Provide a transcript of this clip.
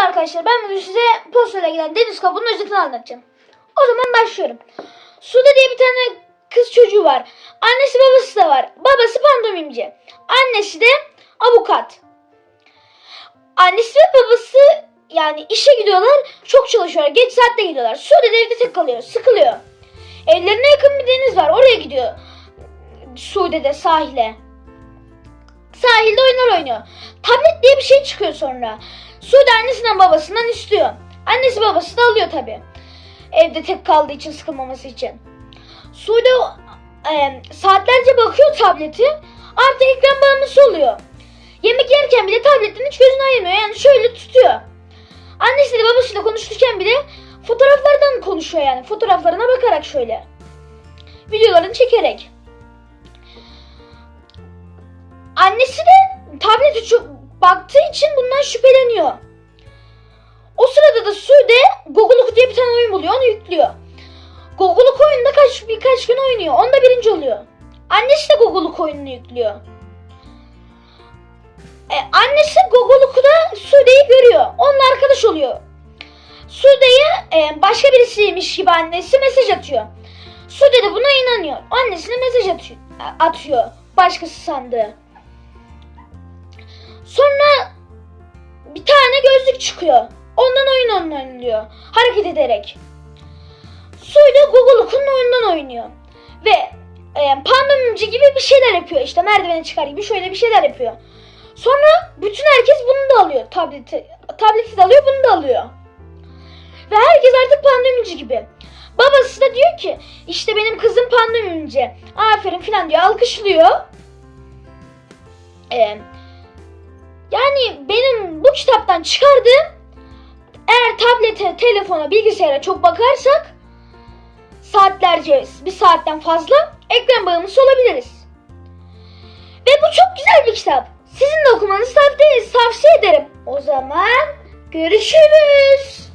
arkadaşlar ben bugün size posterde gelen deniz kabuğunun özetini anlatacağım. O zaman başlıyorum. Suda diye bir tane kız çocuğu var. Annesi babası da var. Babası pandomimci. Annesi de avukat. Annesi ve babası yani işe gidiyorlar. Çok çalışıyorlar. Geç saatte gidiyorlar. Sude de evde tek kalıyor. Sıkılıyor. Evlerine yakın bir deniz var. Oraya gidiyor. Sude de sahile. Sahilde oyunlar oynuyor. Tablet diye bir şey çıkıyor sonra. Sude annesinden babasından istiyor. Annesi babası da alıyor tabi. Evde tek kaldığı için sıkılmaması için. Sude e, saatlerce bakıyor tableti. Artık ekran bağımlısı oluyor. Yemek yerken bile tabletten hiç gözünü ayırmıyor. Yani şöyle tutuyor. Annesiyle babasıyla konuşurken bile fotoğraflardan konuşuyor yani. Fotoğraflarına bakarak şöyle. Videolarını çekerek. Annesi de tableti çok baktığı için bundan şüpheleniyor. O sırada da Sude Goguluk diye bir tane oyun buluyor. Onu yüklüyor. Goguluk oyununda kaç, birkaç gün oynuyor. Onda birinci oluyor. Annesi de Goguluk oyununu yüklüyor. E, annesi Goguluk'ta Sude'yi görüyor. Onunla arkadaş oluyor. Sude'ye e, başka birisiymiş gibi annesi mesaj atıyor. Sude de buna inanıyor. Annesine mesaj atıyor. atıyor başkası sandığı. Sonra bir tane gözlük çıkıyor. Ondan oyun oynanıyor. Hareket ederek. Suyla Google'un oyundan oynuyor. Ve e, pandemimci gibi bir şeyler yapıyor işte. Merdivene çıkar gibi şöyle bir şeyler yapıyor. Sonra bütün herkes bunu da alıyor. Tableti, tableti de alıyor bunu da alıyor. Ve herkes artık pandemimci gibi. Babası da diyor ki işte benim kızım pandemimci. Aferin filan diyor alkışlıyor. Eee yani benim bu kitaptan çıkardığım eğer tablete, telefona, bilgisayara çok bakarsak saatlerce, bir saatten fazla ekran bağımlısı olabiliriz. Ve bu çok güzel bir kitap. Sizin de okumanızı tavsiye, ederim. O zaman görüşürüz.